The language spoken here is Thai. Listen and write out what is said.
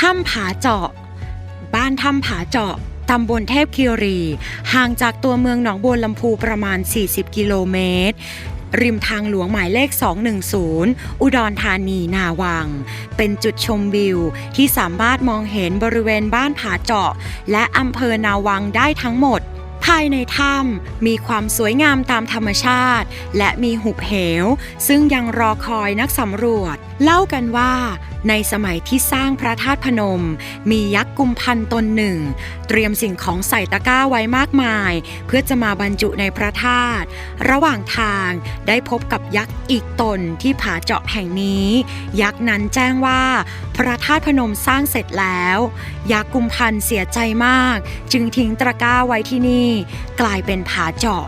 ถ้ำผาเจาะ บ้านถ้ำผาเจาะตำบลเทพคีรี ห่างจากตัวเมืองหนองบัวลำพูประมาณ 40 กิโลเมตร ริมทางหลวงหมายเลข 210 อุดรธานีนาวัง เป็นจุดชมวิวที่สามารถมองเห็นบริเวณบ้านผาเจาะ และอำเภอนาวังได้ทั้งหมด ภายในถ้ำมีความสวยงามตามธรรมชาติ และมีหุบเหว ซึ่งยังรอคอยนักสำรวจ เล่ากันว่า ในสมัยที่สร้างพระธาตุพนม มียักษ์กุมพันตนหนึ่ง เตรียมสิ่งของใส่ตะกร้าไว้มากมาย เพื่อจะมาบรรจุในพระธาตุระหว่างทางได้พบกับยักษ์อีกตนที่ผาเจาะแห่งนี้ ยักษ์นั้นแจ้งว่า พระธาตุพนมสร้างเสร็จแล้ว ยักษ์กุมพันเสียใจมาก จึงทิ้งตะกร้าไว้ที่นี่กลายเป็นผาเจาะ